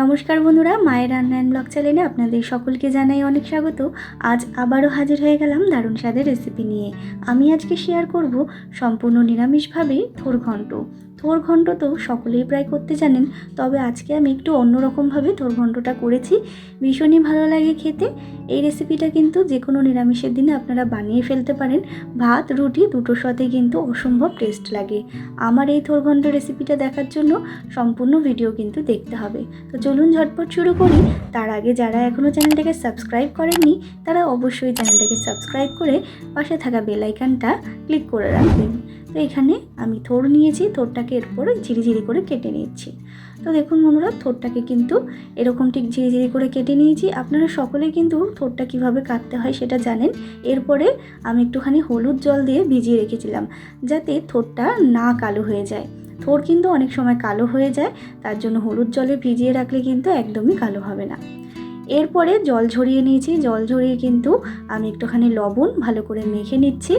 নমস্কার বন্ধুরা, মায়ের রান্নায়ন ব্লগ চ্যানেলে আপনাদের সকলকে জানাই অনেক স্বাগত। আজ আবারও হাজির হয়ে গেলাম দারুণ স্বাদের রেসিপি নিয়ে। আমি আজকে শেয়ার করব সম্পূর্ণ নিরামিষভাবে থোর ঘন্ট তো সকলেই প্রায় করতে জানেন, তবে আজকে আমি একটু অন্যরকমভাবে ঘন্টটা করেছি। ভীষণই ভালো লাগে খেতে। এই রেসিপিটা কিন্তু যে কোনো নিরামিষের দিনে আপনারা বানিয়ে ফেলতে পারেন। ভাত, রুটি দুটোর সাথে কিন্তু অসম্ভব টেস্ট লাগে। আমার এই থোর ঘন্ট রেসিপিটা দেখার জন্য সম্পূর্ণ ভিডিও কিন্তু দেখতে হবে। তো চলুন ঝটপট শুরু করি। তার আগে যারা এখনও চ্যানেলটাকে সাবস্ক্রাইব করেননি, তারা অবশ্যই চ্যানেলটাকে সাবস্ক্রাইব করে পাশে থাকা বেলাইকানটা ক্লিক করে রাখবেন। তো এখানে আমি থোর নিয়েছি, থোরটাকে এরপর ঝিরিঝিরি করে কেটে নিচ্ছি। তো দেখুন বন্ধুরা, থোরটাকে কিন্তু এরকম ঠিক ঝিরিঝিরি করে কেটে নিয়েছি। আপনারা সকলেই কিন্তু থোরটা কীভাবে কাটতে হয় সেটা জানেন। এরপরে আমি একটুখানি হলুদ জল দিয়ে ভিজিয়ে রেখেছিলাম, যাতে থোরটা না কালো হয়ে যায়। থোর কিন্তু অনেক সময় কালো হয়ে যায়, তার জন্য হলুদ জলে ভিজিয়ে রাখলে কিন্তু একদমই কালো হবে না। এরপরে জল ঝরিয়ে নিয়েছি। জল ঝরিয়ে কিন্তু আমি একটুখানি লবণ ভালো করে মেখে নিচ্ছি।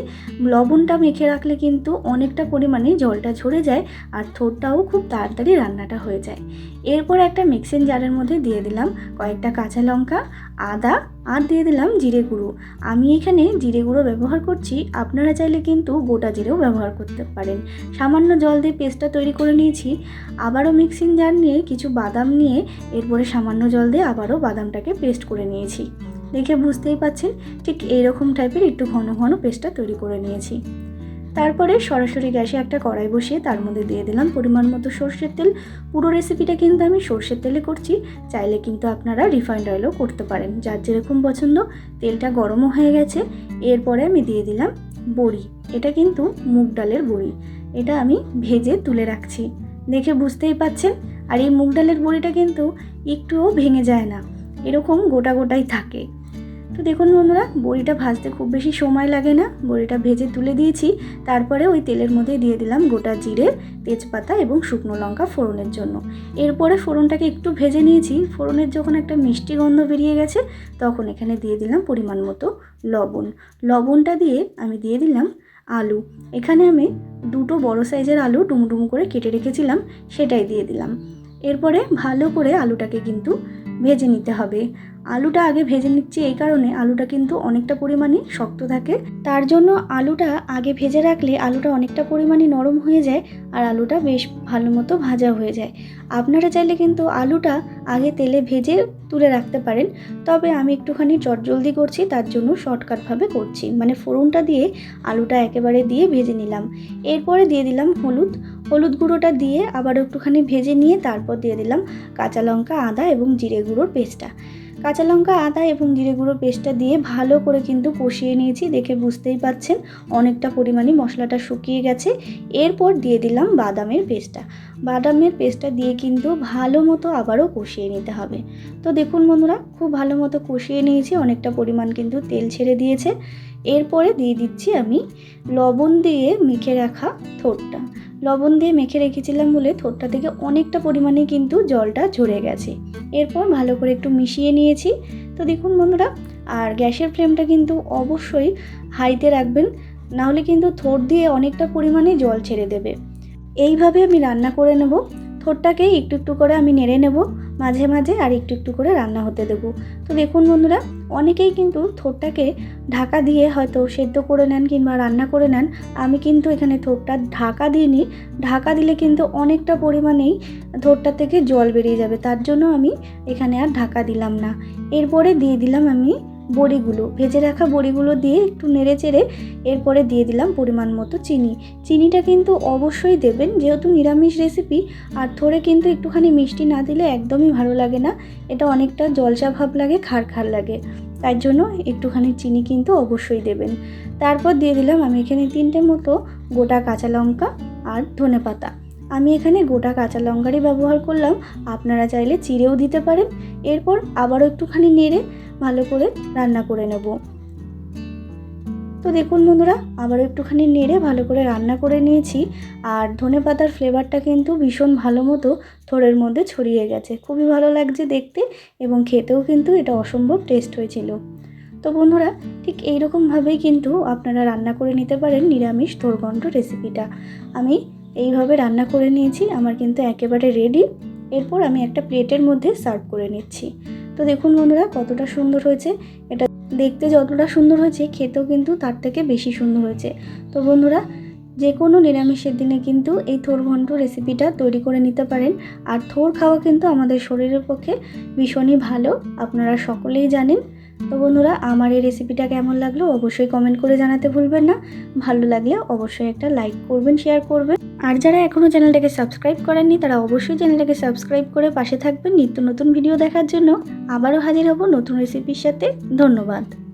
লবণটা মেখে রাখলে কিন্তু অনেকটা পরিমাণে জলটা ঝরে যায় আর থোরটাও খুব তাড়াতাড়ি রান্নাটা হয়ে যায়। এরপর একটা মিক্সিং জারের মধ্যে দিয়ে দিলাম কয়েকটা কাঁচা লঙ্কা, আদা আর দিয়ে দিলাম জিরে গুঁড়ো। আমি এখানে জিরে গুঁড়ো ব্যবহার করছি, আপনারা চাইলে কিন্তু গোটা জিরেও ব্যবহার করতে পারেন। সামান্য জল দিয়ে পেস্টটা তৈরি করে নিয়েছি। আবারও মিক্সিং জার নিয়ে কিছু বাদাম নিয়ে এরপরে সামান্য জল দিয়ে আবারও বাদামটাকে পেস্ট করে নিয়েছি। দেখে বুঝতেই পাচ্ছেন, ঠিক এইরকম টাইপের একটু ঘন ঘন পেস্টটা তৈরি করে নিয়েছি। তারপরে সরাসরি গ্যাসে একটা কড়াই বসিয়ে তার মধ্যে দিয়ে দিলাম পরিমাণ মতো সর্ষের তেল। পুরো রেসিপিটা কিন্তু আমি সর্ষের তেলে করছি, চাইলে কিন্তু আপনারা রিফাইন্ড অয়েলও করতে পারেন। যার যেরকম পছন্দ, তেলটা গরমও হয়ে গেছে। এরপরে আমি দিয়ে দিলাম বড়ি। এটা কিন্তু মুগ ডালের বড়ি। এটা আমি ভেজে তুলে রাখছি। দেখে বুঝতেই পাচ্ছেন? আর এই মুগ ডালের বড়িটা কিন্তু একটুও ভেঙে যায় না। এরকম গোটা গোটাই থাকে। তো দেখুন বন্ধুরা, বড়িটা ভাজতে খুব বেশি সময় লাগে না। বড়িটা ভেজে তুলে দিয়েছি। তারপরে ওই তেলের মধ্যে দিয়ে দিলাম গোটা জিরে, তেজপাতা এবং শুকনো লঙ্কা ফোড়নের জন্য। এরপরে ফোড়নটাকে একটু ভেজে নিয়েছি। ফোড়নের যখন একটা মিষ্টি গন্ধ বেরিয়ে গেছে, তখন এখানে দিয়ে দিলাম পরিমাণ মতো লবণ। লবণটা দিয়ে আমি দিয়ে দিলাম আলু। এখানে আমি দুটো বড় সাইজের আলু ডুমডুম করে কেটে রেখেছিলাম, সেটাই দিয়ে দিলাম। এরপরে ভালো করে আলুটাকে কিন্তু ভেজে নিতে হবে। আলুটা আগে ভেজে নিচ্ছি এই কারণে আলুটা কিন্তু অনেকটা পরিমাণে শক্ত থাকে। তার জন্য আলুটা আগে ভেজে রাখলে আলুটা অনেকটা পরিমাণে নরম হয়ে যায় আর আলুটা বেশ ভালো মতো ভাজা হয়ে যায়। আপনারা চাইলে কিন্তু আলুটা আগে তেলে ভেজে তুলে রাখতে পারেন। তবে আমি একটুখানি চটজলদি করছি, তার জন্য শর্টকাটভাবে করছি। মানে ফোড়নটা দিয়ে আলুটা একেবারে দিয়ে ভেজে নিলাম। এরপরে দিয়ে দিলাম হলুদ। হলুদ গুঁড়োটা দিয়ে আবার একটুখানি ভেজে নিয়ে তারপর দিয়ে দিলাম কাঁচা লঙ্কা, আদা এবং জিরে গুঁড়োর পেস্টটা। কাঁচা লঙ্কা, আদা এবং জিরে গুঁড়ো পেস্টটা দিয়ে ভালো করে কিন্তু কষিয়ে নিয়েছি, দেখে বুঝতেই পাচ্ছেন অনেকটা পরিমাণে মশলাটা শুকিয়ে গেছে। এরপর দিয়ে দিলাম বাদামের পেস্টটা। বাদামের পেস্টটা দিয়ে কিন্তু ভালো মতো আবারও কষিয়ে নিতে হবে। তো দেখুন বন্ধুরা, খুব ভালো মতো কষিয়ে নিয়েছি, অনেকটা পরিমাণ কিন্তু তেল ছেড়ে দিয়েছে। এরপরে দিয়ে দিচ্ছি আমি লবণ দিয়ে মেখে রাখা থোরটা লবণ দিয়ে মেখে রেখেছিলাম বলে থোরটা থেকে অনেকটা পরিমাণে কিন্তু জলটা ঝরে গেছে। এরপর ভালো করে একটু মিশিয়ে নিয়েছি। তো দেখুন বন্ধুরা, আর গ্যাসের ফ্লেমটা কিন্তু অবশ্যই হাইতে রাখবেন, নাহলে কিন্তু থোর দিয়ে অনেকটা পরিমাণে জল ছেড়ে দেবে। এইভাবে আমি রান্না করে নেব। থোরটাকে একটু একটু করে আমি নেড়ে নেব, মাঝে মাঝে আর একটু একটু করে রান্না হতে দেব। তো দেখুন বন্ধুরা অনেকেই কিন্তু থোরটাকে ঢাকা দিয়ে হয়তো সেদ্ধ করে নেন কিংবা রান্না করে নেন। আমি কিন্তু এখানে থোরটা ঢাকা দিইনি। ঢাকা দিলে কিন্তু অনেকটা পরিমাণেই থোরটা থেকে জল বেরিয়ে যাবে। তার জন্য আমি এখানে আর ঢাকা দিলাম না। এরপরে দিয়ে দিলাম আমি বড়িগুলো, ভেজে রাখা বড়িগুলো দিয়ে একটু নেড়ে চেড়ে এরপরে দিয়ে দিলাম পরিমাণ মতো চিনি। চিনিটা কিন্তু অবশ্যই দেবেন, যেহেতু নিরামিষ রেসিপি আর থোড়ে কিন্তু একটুখানি মিষ্টি না দিলে একদমই ভালো লাগে না। এটা অনেকটা জলচা ভাব লাগে খার খার লাগে। তার জন্য একটুখানি চিনি কিন্তু অবশ্যই দেবেন। তারপর দিয়ে দিলাম আমি এখানে তিনটে মতো গোটা কাঁচা লঙ্কা আর ধনে পাতা। আমি এখানে গোটা কাঁচা লঙ্কারই ব্যবহার করলাম, আপনারা চাইলে চিড়েও দিতে পারেন। এরপর আবারও একটুখানি নেড়ে ভালো করে রান্না করে নেব। তো দেখুন বন্ধুরা, আবারও একটুখানি নেড়ে ভালো করে রান্না করে নিয়েছি। আর ধনে পাতার ফ্লেভারটা কিন্তু ভীষণ ভালো মতো থোড়ের মধ্যে ছড়িয়ে গেছে। খুবই ভালো লাগছে দেখতে এবং খেতেও কিন্তু এটা অসম্ভব টেস্ট হয়েছিল। তো বন্ধুরা, ঠিক এইরকমভাবেই কিন্তু আপনারা রান্না করে নিতে পারেন নিরামিষ থোরঘণ্ট রেসিপিটা আমি এইভাবে রান্না করে নিয়েছি, আমার কিন্তু একেবারে রেডি এরপর আমি একটা প্লেটের মধ্যে সার্ভ করে নিচ্ছি। তো দেখুন বন্ধুরা, কতটা সুন্দর হয়েছে। এটা দেখতে যতটা সুন্দর হয়েছে, খেতেও কিন্তু তার থেকে বেশি সুন্দর হয়েছে। তো বন্ধুরা যে কোনো নিরামিষের দিনে কিন্তু এই থোর ঘন্ট রেসিপিটা তৈরি করে নিতে পারেন। আর থোর খাওয়া কিন্তু আমাদের শরীরের পক্ষে ভীষণই ভালো, আপনারা সকলেই জানেন। তো বন্ধুরা, আমার এই রেসিপিটা কেমন লাগল অবশ্যই কমেন্ট করে জানাতে ভুলবেন না। ভালো লাগলে অবশ্যই একটা লাইক করবেন শেয়ার করবেন। আর যারা এখনও চ্যানেলটাকে সাবস্ক্রাইব করেননি, তারা অবশ্যই চ্যানেলটাকে সাবস্ক্রাইব করে পাশে থাকবেন নিত্য নতুন ভিডিও দেখার জন্য। আবারও হাজির হব নতুন রেসিপির সাথে। ধন্যবাদ।